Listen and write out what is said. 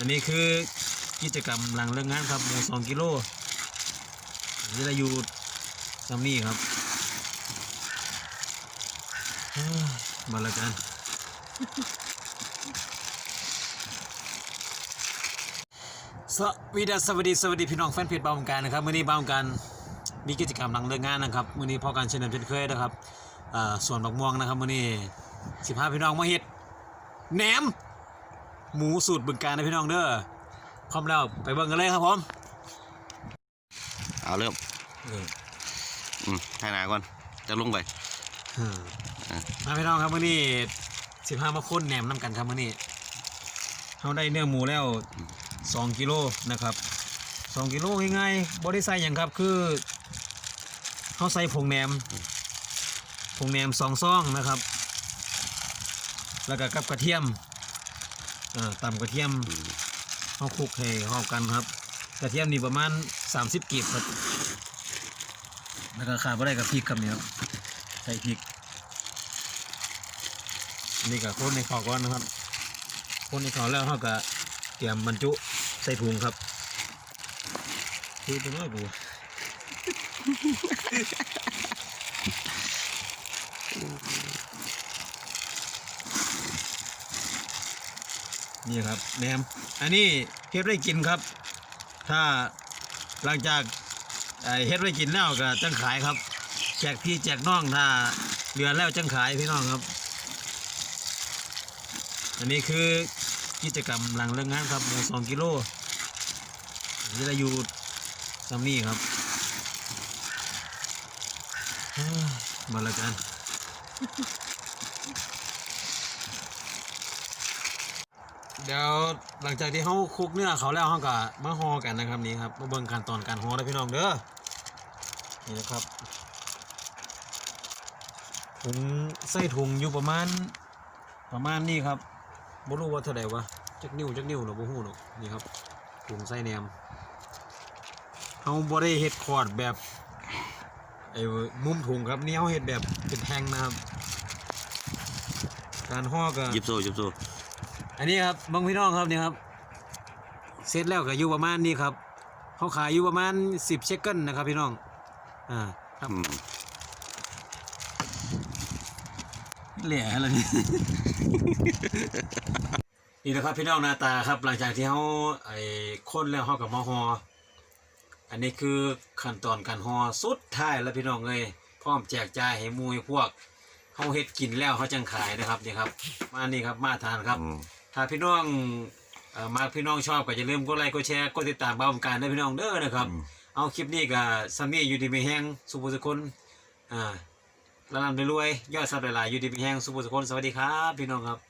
อันนี้คือกิจกรรมหลังเลิกงานครับหมูสองกิโลนี่เราอยู่ซัมนี่ครับเอ้ยมาแล้วกันสวีดัสสวัสดีสวัสดีพี่น้องแฟนเพจบาวงการนะครับมื้อนี้บาวงการมีกิจกรรมหลังเลิกงานนะครับมื้อนี้พอการเช่นเดิมเช่นเคยนะครับส่วนดอกม่วงนะครับมื้อนี้สิพาพี่น้องมาเฮ็ดแหนม หมูสูตรบึงการนะพี่น้องเด้อพร้อมแล้วไปเบิ่งกันเลยครับผมเอาเริ่มอืมให้หนาก่อนจะลงไปอืมมาพี่น้องครับมื้อนี้สิพามาค้นแหนมน้ำกันครับมื้อนี้เราได้เนื้อหมูแล้ว2กิโลนะครับ2กิโลง่ายๆบ่ได้ใส่หยังครับคือเขาใส่ผงแหนมผงแหนมสองซองนะครับ แล้วก็กับกระเทียม อ่าตำกระเทียมเขาคลุกให้เข้ากันครับ กระเทียมนี่ประมาณ 30กีบครับแล้วก็ขาดบ่ได้กับพริกครับเนี่ยครับใส่พริกนี่ก็คนในข้าวก่อนนะครับคนในข้าวแล้วเขาก็เตรียมบรรจุใส่ถุงครับคือตัวน้อยกู นี่ครับแหนมอันนี้เฮ็ดได้กินครับ ถ้าหลังจากเฮ็ดได้กินแล้วก็จังขายครับ แจกพี่แจกน้องถ้าเหลือแล้วจังขายพี่น้องครับ อันนี้คือกิจกรรมหลังเลิกงานครับหมูสองกิโลนี่เราอยู่ซัมนี่ครับมาแล้วกัน เดี๋ยวหลังจากที่เขาคลุกเนื้อเขาแล้วเขาก็มาห่อกันนะครับนี่ครับมาเบิ่งขั้นตอนการห่อได้พี่น้องเด้อนี่นะครับถุงใส่ถุงอยู่ประมาณประมาณนี้ครับบ่รู้ว่าเท่าใดวะจักนิ้วจักนิ้วเนาะบ่ฮู้เนานี่ครับถุงใส่แหนมเฮาบ่ได้เฮ็ดคอร์ดแบบไอ้มุมถุงครับนี่เฮาเฮ็ดแบบเป็นแทงนะครับการห่อก็ยิบโซ่ยิบโซ่ อันนี้ครับเบางพี่น้องครับนี่ครับเสร็จแล้วก็อยู่ประมาณนี้ครับเขาขายอยู่ประมาณ10เชคเกิลนะครับพี่น้องอ่าครับอืมเหลี่ยอะไรนี่ นี่นะครับพี่น้องหน้าตาครับหลังจากที่เขาไอ้คนแล้วเขากับมาฮออันนี้คือขั้นตอนการฮอสุดท้ายแล้วพี่น้องเลยพร้อมแจกจ่ายให้หมูให้พวกเขาเฮ็ดกินแล้วเขาจังขายนะครับนี่ครับ มานี่ครับมาทานครับอืม ถ้าพี่น้องเอ่อมาพี่น้องชอบก็อย่าลืมกดไลค์กดแชร์กดติดตามบ้าผมการด้วยพี่น้องเด้อนะครับ เอาคลิปนี้กับซัมมี่อยู่ดีมีแห้งสุภุสุคนอ่าแล้วนำไปรวยๆยอดซับหลายๆอยู่ดีมีแห้งสุภุสุคนสวัสดีครับ พี่น้องครับ